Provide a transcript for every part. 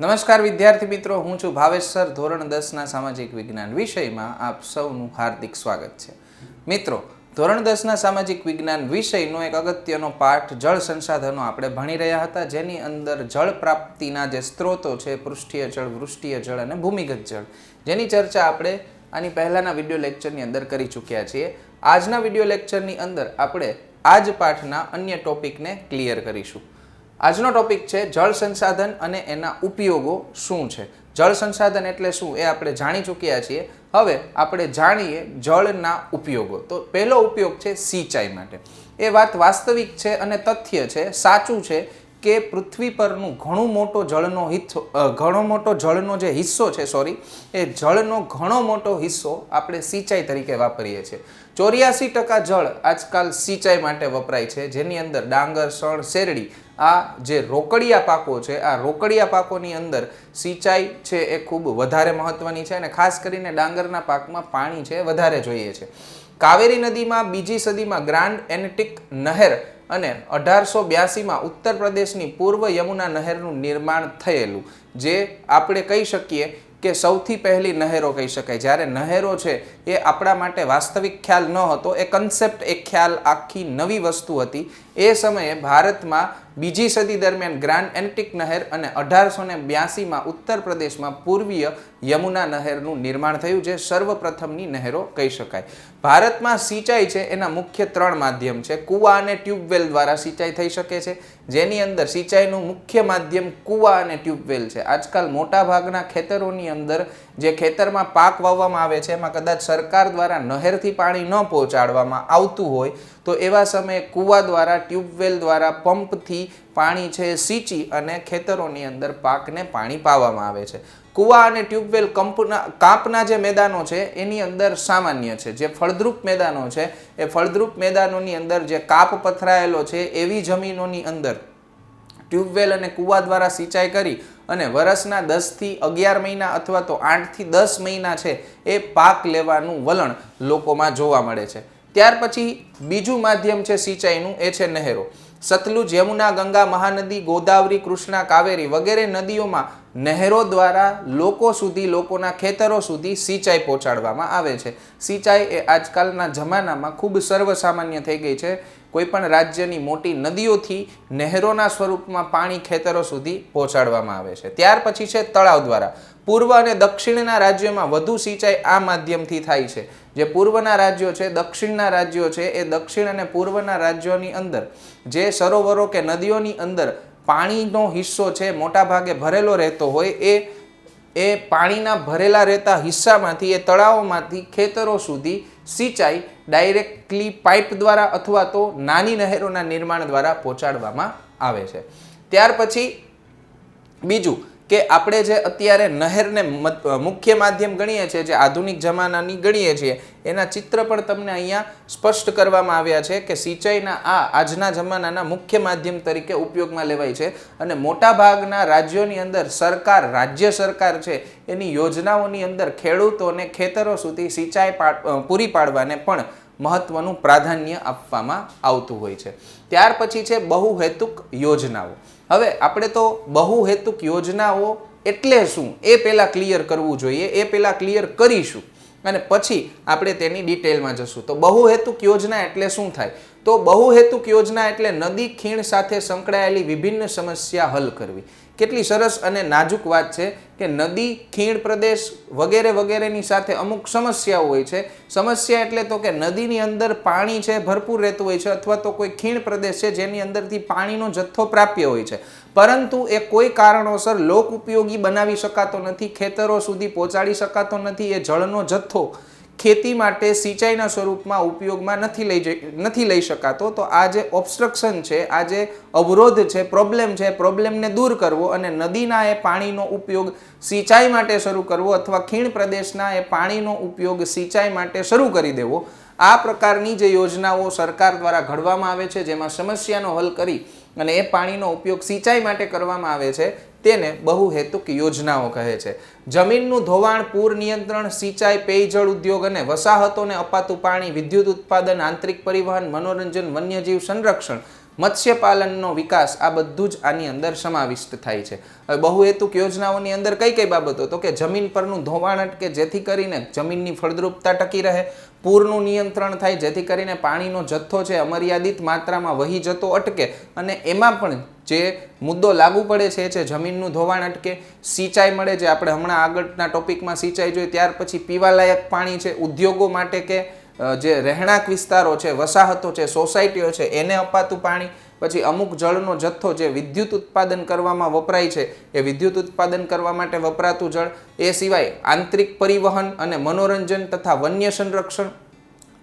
નમસ્કાર વિદ્યાર્થી મિત્રો, હું છું ભાવેશ સર ધોરણ દસના સામાજિક વિજ્ઞાન વિષયમાં આપ સૌનું હાર્દિક સ્વાગત છે. મિત્રો, ધોરણ દસના સામાજિક વિજ્ઞાન વિષયનો એક અગત્યનો પાઠ જળ સંસાધનો આપણે ભણી રહ્યા હતા, જેની અંદર જળ પ્રાપ્તિના જે સ્ત્રોતો છે, પૃષ્ઠીય જળ, વૃષ્ટિય જળ અને ભૂમિગત જળ, જેની ચર્ચા આપણે આની પહેલાંના વીડિયો લેક્ચરની અંદર કરી ચૂક્યા છીએ. આજના વીડિયો લેક્ચરની અંદર આપણે આ જ પાઠના અન્ય ટોપિકને ક્લિયર કરીશું. આજનો ટોપિક છે જળ સંસાધન અને એના ઉપયોગો શું છે? જળ સંસાધન એટલે શું એ આપણે જાણી ચૂક્યા છીએ. હવે આપણે જાણીએ જળના ઉપયોગો. તો પહેલો ઉપયોગ છે સિંચાઈ માટે. એ વાત વાસ્તવિક છે અને તથ્ય છે, સાચું છે. કે પૃથ્વી પરનું ઘણું મોટો જળનો હિસ્સો ઘણો મોટો જળનો જે હિસ્સો છે સોરી એ જળનો ઘણો મોટો હિસ્સો આપણે સિંચાઈ તરીકે વાપરીએ છીએ. ચોર્યાસી ટકા જળ આજકાલ સિંચાઈ માટે વપરાય છે, જેની અંદર ડાંગર, સણ, શેરડી, આ જે રોકડિયા પાકો છે, આ રોકડિયા પાકોની અંદર સિંચાઈ છે એ ખૂબ વધારે મહત્વની છે અને ખાસ કરીને ડાંગરના પાકમાં પાણી છે વધારે જોઈએ છે. કાવેરી નદીમાં બીજી સદીમાં ગ્રાન્ડ એન્ટિક નહેર અને અઢારસો બ્યાસીમાં ઉત્તર પ્રદેશની પૂર્વ યમુના નહેરનું નિર્માણ થયેલું, જે આપણે કહી શકીએ કે સૌથી પહેલી નહેરો કહી શકાય. જ્યારે નહેરો છે, એ આપણા માટે વાસ્તવિક ખ્યાલ ન હતો, એ કન્સેપ્ટ એ ખ્યાલ આખી નવી વસ્તુ હતી. એ સમયે ભારતમાં બીજી સદી દરમિયાન ગ્રાન્ડ એન્ટિક નહેર અને અઢારસો ને બ્યાસીમાં ઉત્તર પ્રદેશમાં પૂર્વીય યમુના નહેરનું નિર્માણ થયું જે સર્વપ્રથમની નહેરો કહી શકાય. ભારતમાં સિંચાઈ છે એના મુખ્ય ત્રણ માધ્યમ છે. કૂવા અને ટ્યુબવેલ દ્વારા સિંચાઈ થઈ શકે છે. જેની અંદર સિંચાઈનું મુખ્ય માધ્યમ કૂવા અને ટ્યુબવેલ છે. આજકાલ મોટાભાગના ખેતરોની અંદર જે ખેતરમાં પાક વાવવામાં આવે છે, એમાં કદાચ સરકાર દ્વારા નહેરથી પાણી ન પહોંચાડવામાં આવતું હોય, તો એવા સમયે કૂવા દ્વારા, ટ્યુબવેલ દ્વારા પંપથી પાણી છે સિંચી અને ખેતરોની અંદર પાકને પાણી પાવામાં આવે છે. કૂવા અને ટ્યુબવેલ કંપના, કાપના જે મેદાનો છે, એની અંદર સામાન્ય છે. જે ફળદ્રુપ મેદાનો છે, એ ફળદ્રુપ મેદાનોની અંદર જે કાપ પથરાયેલો છે, એવી જમીનોની અંદર ટ્યુબવેલ અને કૂવા દ્વારા સિંચાઈ કરી અને વરસના દસથી અગિયાર મહિના અથવા તો આઠથી દસ મહિના છે, એ પાક લેવાનું વલણ લોકોમાં જોવા મળે છે. ત્યાર પછી બીજું માધ્યમ છે સિંચાઈનું, એ છે નહેરો. સતલુજ, યમુના, ગંગા, મહાનદી, ગોદાવરી, કૃષ્ણા, કાવેરી વગેરે નદીઓમાં નહેરો દ્વારા લોકો સુધી, લોકોના ખેતરો સુધી સિંચાઈ પહોંચાડવામાં આવે છે. સિંચાઈ એ આજકાલના જમાનામાં ખૂબ સર્વસામાન્ય થઈ ગઈ છે. કોઈપણ રાજ્યની મોટી નદીઓથી નહેરોના સ્વરૂપમાં પાણી ખેતરો સુધી પહોંચાડવામાં આવે છે. ત્યાર પછી છે તળાવ દ્વારા. પૂર્વ અને દક્ષિણના રાજ્યોમાં વધુ સિંચાઈ આ માધ્યમથી થાય છે. જે પૂર્વના રાજ્યો છે, દક્ષિણના રાજ્યો છે, એ દક્ષિણ અને પૂર્વના રાજ્યોની અંદર, જે સરોવરો કે નદીઓની અંદર પાણીનો હિસ્સો છે મોટા ભાગે ભરેલો રહેતો હોય, એ એ પાણીના ભરેલા રહેતા હિસ્સામાંથી, એ તળાવોમાંથી ખેતરો સુધી સિંચાઈ ડાયરેક્ટલી પાઇપ દ્વારા અથવા તો નાની નહેરોના નિર્માણ દ્વારા પહોંચાડવામાં આવે છે. ત્યાર પછી બીજું કે આપણે જે અત્યારે નહેરને મુખ્ય માધ્યમ ગણીએ છીએ, જે આધુનિક જમાનાની ગણીએ છીએ, એના ચિત્ર પણ તમને અહીંયા સ્પષ્ટ કરવામાં આવ્યા છે કે સિંચાઈના આ આજના જમાનાના મુખ્ય માધ્યમ તરીકે ઉપયોગમાં લેવાય છે અને મોટાભાગના રાજ્યોની અંદર સરકાર, રાજ્ય સરકાર છે, એની યોજનાઓની અંદર ખેડૂતોને ખેતરો સુધી સિંચાઈ પૂરી પાડવાને પણ મહત્વનું પ્રાધાન્ય આપવામાં આવતું હોય છે. ત્યાર પછી છે બહુહેતુક યોજનાઓ. હવે આપણે તો બહુહેતુક યોજનાઓ એટલે શું? એ પહેલાં ક્લિયર કરવું જોઈએ, એ પહેલાં ક્લિયર કરીશું. અને પછી આપણે તેની ડિટેલમાં જશું. તો બહુહેતુક યોજના એટલે શું થાય? તો બહુહેતુક યોજના એટલે નદી ખીણ સાથે સંકળાયેલી વિભિન્ન સમસ્યા હલ કરવી. કેટલી સરસ અને નાજુક વાત છે કે નદી, ખીણ પ્રદેશ વગેરે વગેરેની સાથે અમુક સમસ્યાઓ હોય છે. સમસ્યા એટલે તો કે નદીની અંદર પાણી છે, ભરપૂર રહેતું હોય છે અથવા તો કોઈ ખીણ પ્રદેશ છે જેની અંદરથી પાણીનો જથ્થો પ્રાપ્ય હોય છે. પરંતુ એ કોઈ કારણોસર લોક ઉપયોગી બનાવી શકાતો નથી, ખેતરો સુધી પહોંચાડી શકાતો નથી, એ જળનો જથ્થો ખેતી માટે સિંચાઈના સ્વરૂપમાં ઉપયોગમાં નથી લઈ નથી લઈ શકાતો, તો આ જે ઓબ્સ્ટ્રક્શન છે, આ જે અવરોધ છે પ્રોબ્લેમ છે પ્રોબ્લેમને દૂર કરવો અને નદીના એ પાણીનો ઉપયોગ સિંચાઈ માટે શરૂ કરવો અથવા ખીણ પ્રદેશના એ પાણીનો ઉપયોગ સિંચાઈ માટે શરૂ કરી દેવો, આ પ્રકારની જે યોજનાઓ સરકાર દ્વારા ઘડવામાં આવે છે, જેમાં સમસ્યાનો હલ કરી અને એ પાણીનો ઉપયોગ સિંચાઈ માટે કરવામાં આવે છે તેને બહુહેતુક યોજનાઓ કહે છે. જમીનનું ધોવાણ, પૂર નિયંત્રણ, સિંચાઈ, પેયજળ ઉદ્યોગ અને વસાહતોને અપાતું પાણી, વિદ્યુત ઉત્પાદન, આંતરિક પરિવહન, મનોરંજન, વન્યજીવ સંરક્ષણ, મત્સ્યપાલનનો વિકાસ, આ બધું જ આની અંદર સમાવિષ્ટ થાય છે. હવે બહુહેતુક યોજનાઓની અંદર કઈ કઈ બાબતો? તો કે જમીન પરનું ધોવાણ અટકે જેથી કરીને જમીનની ફળદ્રુપતા ટકી રહે, પૂરનું નિયંત્રણ થાય જેથી કરીને પાણીનો જથ્થો છે અમર્યાદિત માત્રામાં વહી જતો અટકે અને એમાં પણ જે મુદ્દો લાગુ પડે છે એ છે જમીનનું ધોવાણ અટકે, સિંચાઈ મળે છે આપણે હમણાં આગળના ટોપિકમાં સિંચાઈ જોઈ, ત્યાર પછી પીવાલાયક પાણી છે, ઉદ્યોગો માટે કે જે રહેણાંક વિસ્તારો છે, વસાહતો છે, સોસાયટીઓ છે, એને અપાતું પાણી, પછી અમુક જળનો જથ્થો જે વિદ્યુત ઉત્પાદન કરવામાં વપરાય છે, એ વિદ્યુત ઉત્પાદન કરવા માટે વપરાતું જળ, એ સિવાય આંતરિક પરિવહન અને મનોરંજન તથા વન્ય સંરક્ષણ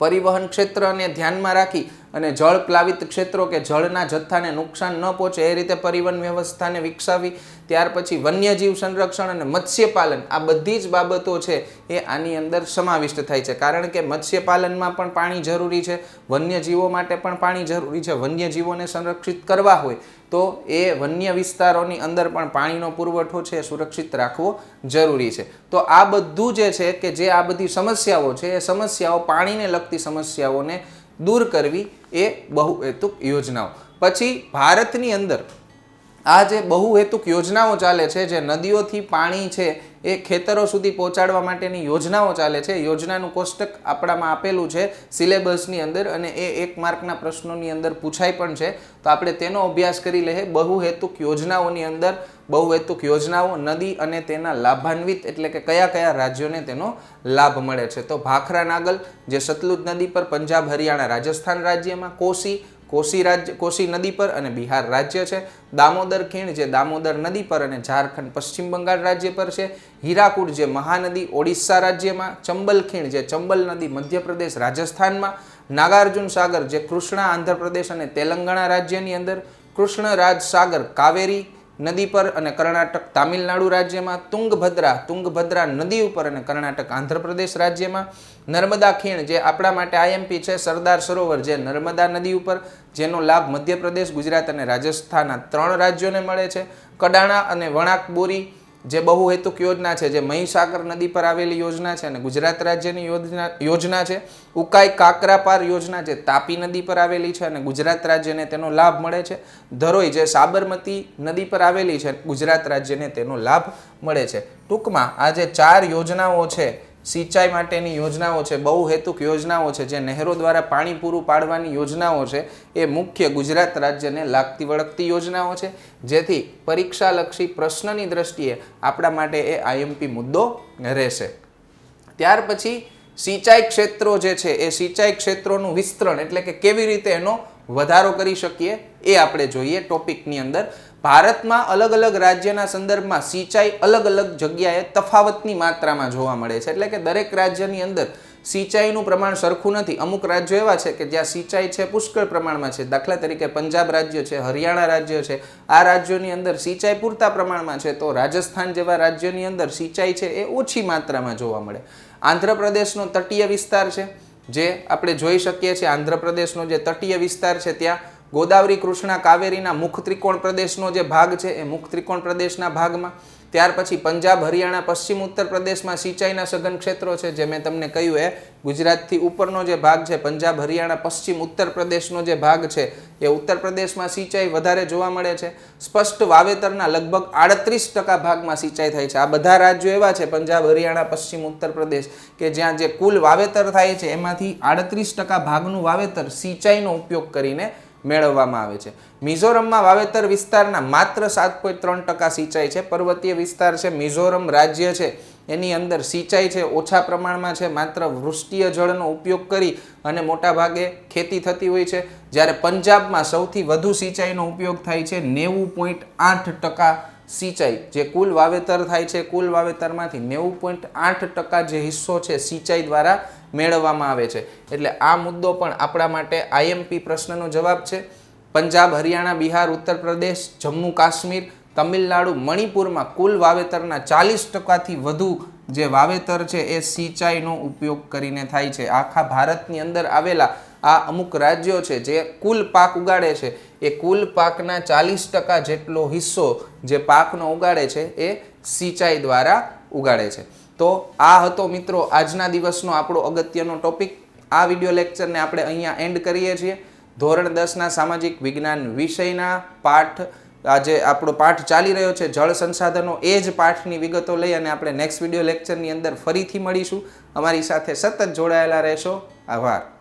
પરિવહન ક્ષેત્રને ધ્યાનમાં રાખી અને જળ પ્લાવિત ક્ષેત્રો કે જળના જથ્થાને નુકસાન ન પહોંચે એ રીતે પરિવહન વ્યવસ્થાને વિકસાવી, ત્યાર પછી વન્યજીવ સંરક્ષણ અને મત્સ્યપાલન, આ બધી જ બાબતો છે એ આની અંદર સમાવિષ્ટ થાય છે. કારણ કે મત્સ્યપાલનમાં પણ પાણી જરૂરી છે, વન્યજીવો માટે પણ પાણી જરૂરી છે. વન્યજીવોને સંરક્ષિત કરવા હોય તો એ વન્ય વિસ્તારોની અંદર પણ પાણીનો પુરવઠો છે, સુરક્ષિત રાખવો જરૂરી છે. તો આ બધું જે છે કે જે આ બધી સમસ્યાઓ છે, એ સમસ્યાઓ પાણીને લગતી સમસ્યાઓને દૂર કરવી એ બહુહેતુક યોજનાઓ. પછી ભારતની અંદર આ જે બહુહેતુક યોજનાઓ ચાલે છે, જે નદીઓથી પાણી છે, એ ખેતરો સુધી પહોંચાડવા માટેની યોજનાઓ ચાલે છે, યોજનાનું કોષ્ટક આપણામાં આપેલું છે સિલેબસની અંદર અને એ એક માર્કના પ્રશ્નોની અંદર પૂછાય પણ છે. તો આપણે તેનો અભ્યાસ કરી લઈએ બહુહેતુક યોજનાઓની અંદર બહુહેતુક યોજનાઓ, નદી અને તેના લાભાન્વિત એટલે કે કયા કયા રાજ્યોને તેનો લાભ મળે છે? તો ભાખરા નાગલ, જે સતલુજ નદી પર, પંજાબ, હરિયાણા, રાજસ્થાન રાજ્યમાં કોસી કોસી રાજ્ય કોસી નદી પર અને બિહાર રાજ્ય છે. દામોદર ખીણ, જે દામોદર નદી પર અને ઝારખંડ પશ્ચિમ બંગાળ રાજ્ય પર છે. હીરાકુડ, જે મહાનદી ઓડિશા રાજ્યમાં. ચંબલ ખીણ, જે ચંબલ નદી મધ્યપ્રદેશ રાજસ્થાનમાં. નાગાર્જુન સાગર, જે કૃષ્ણા આંધ્રપ્રદેશ અને તેલંગાણા રાજ્યની અંદર. કૃષ્ણરાજ સાગર, કાવેરી નદી પર અને કર્ણાટક તામિલનાડુ રાજ્યમાં તુંગભદ્રા તુંગભદ્રા નદી ઉપર અને કર્ણાટક આંધ્રપ્રદેશ રાજ્યમાં નર્મદા ખીણ, જે આપણા માટે આઈએમપી છે, સરદાર સરોવર, જે નર્મદા નદી ઉપર, જેનો લાભ મધ્યપ્રદેશ, ગુજરાત અને રાજસ્થાનના ત્રણ રાજ્યોને મળે છે. કડાણા અને વણાક બોરી જે બહુહેતુક યોજના છે, જે મહીસાગર નદી પર આવેલી યોજના છે અને ગુજરાત રાજ્યની યોજના યોજના છે, ઉકાઈ કાકરાપાર યોજના જે તાપી નદી પર આવેલી છે અને ગુજરાત રાજ્યને તેનો લાભ મળે છે. ધરોઈ જે સાબરમતી નદી પર આવેલી છે, ગુજરાત રાજ્યને તેનો લાભ મળે છે. ટૂંકમાં આ જે ચાર યોજનાઓ છે સિંચાઈ માટેની યોજનાઓ છે, બહુહેતુક યોજનાઓ છે, જે નહેરો દ્વારા પાણી પૂરું પાડવાની યોજનાઓ છે, એ મુખ્ય ગુજરાત રાજ્યને લાગતી વળગતી યોજનાઓ છે. જેથી પરીક્ષાલક્ષી પ્રશ્નની દ્રષ્ટિએ આપણા માટે એ આઈએમપી મુદ્દો રહેશે. ત્યાર પછી સિંચાઈ ક્ષેત્રો જે છે, એ સિંચાઈ ક્ષેત્રોનું વિસ્તરણ એટલે કે કેવી રીતે એનો વધારો કરી શકીએ એ આપણે જોઈએ ટોપિકની અંદર. ભારતમાં અલગ અલગ રાજ્યના સંદર્ભમાં સિંચાઈ અલગ અલગ જગ્યાએ તફાવતની માત્રામાં જોવા મળે છે. એટલે કે દરેક રાજ્યની અંદર સિંચાઈનું પ્રમાણ સરખું નથી. અમુક રાજ્યો એવા છે કે જ્યાં સિંચાઈ છે પુષ્કળ પ્રમાણમાં છે. દાખલા તરીકે પંજાબ રાજ્ય છે, હરિયાણા રાજ્ય છે. આ રાજ્યોની અંદર સિંચાઈ પૂરતા પ્રમાણમાં છે તો રાજસ્થાન જેવા રાજ્યોની અંદર સિંચાઈ છે એ ઓછી માત્રામાં જોવા મળે. આંધ્રપ્રદેશનો તટીય વિસ્તાર છે. જે આપણે જોઈ શકીએ છીએ આંધ્રપ્રદેશનો જે તટીય વિસ્તાર છે ત્યાં ગોદાવરી કૃષ્ણા કાવેરીના મુખ ત્રિકોણ પ્રદેશનો જે ભાગ છે એ મુખ ત્રિકોણ પ્રદેશના ભાગમાં ત્યાર પછી પંજાબ, હરિયાણા, પશ્ચિમ, ઉત્તર પ્રદેશમાં સિંચાઈના સઘન ક્ષેત્રો છે, જે મેં તમને કહ્યું એ ગુજરાતથી ઉપરનો જે ભાગ છે, પંજાબ, હરિયાણા, પશ્ચિમ, ઉત્તર પ્રદેશનો જે ભાગ છે, એ ઉત્તર પ્રદેશમાં સિંચાઈ વધારે જોવા મળે છે. સ્પષ્ટ વાવેતરના લગભગ આડત્રીસ ટકા ભાગમાં સિંચાઈ થાય છે. આ બધા રાજ્યો એવા છે, પંજાબ, હરિયાણા, પશ્ચિમ, ઉત્તર પ્રદેશ, કે જ્યાં જે કુલ વાવેતર થાય છે, એમાંથી આડત્રીસ ટકા ભાગનું વાવેતર સિંચાઈનો ઉપયોગ કરીને મેળવવામાં આવે છે. મિઝોરમમાં વાવેતર વિસ્તારના માત્ર સાત પોઈન્ટ ત્રણ ટકા સિંચાઈ છે. પર્વતીય વિસ્તાર છે, મિઝોરમ રાજ્ય છે. એની અંદર સિંચાઈ છે, ઓછા પ્રમાણમાં છે. માત્ર વૃષ્ટિય જળનો ઉપયોગ કરી અને મોટાભાગે ખેતી થતી હોય છે. જ્યારે પંજાબમાં સૌથી વધુ સિંચાઈનો ઉપયોગ થાય છે, નેવું પોઈન્ટ આઠ ટકા સિંચાઈ. જે કુલ વાવેતર થાય છે, કુલ વાવેતરમાંથી નેવું પોઈન્ટ આઠ ટકા જે હિસ્સો છે, સિંચાઈ દ્વારા મેળવવામાં આવે છે. એટલે આ મુદ્દો પણ આપણા માટે આઈએમપી પ્રશ્નનો જવાબ છે. પંજાબ, હરિયાણા, બિહાર, ઉત્તર પ્રદેશ, જમ્મુ, કાશ્મીર, તમિલનાડુ, મણિપુરમાં કુલ વાવેતરના ચાલીસ ટકાથી વધુ જે વાવેતર છે એ સિંચાઈનો ઉપયોગ કરીને થાય છે. આખા ભારતની અંદર આવેલા આ અમુક રાજ્યો છે જે કુલ પાક ઉગાડે છે, એ કુલ પાકના ચાલીસ ટકા જેટલો હિસ્સો જે પાકનો ઉગાડે છે એ સિંચાઈ દ્વારા ઉગાડે છે. તો આ હતો મિત્રો આજના દિવસનો આપણો અગત્યનો ટોપિક. આ વીડિયો લેક્ચરને આપણે અહીંયા એન્ડ કરીએ છીએ. ધોરણ દસના સામાજિક વિજ્ઞાન વિષયના પાઠ. આજે આપણો પાઠ ચાલી રહ્યો છે જળ સંસાધનો એ જ પાઠની વિગતો લઈ અને આપણે નેક્સ્ટ વીડિયો લેક્ચરની અંદર ફરીથી મળીશું. અમારી સાથે સતત જોડાયેલા રહેશો. આભાર.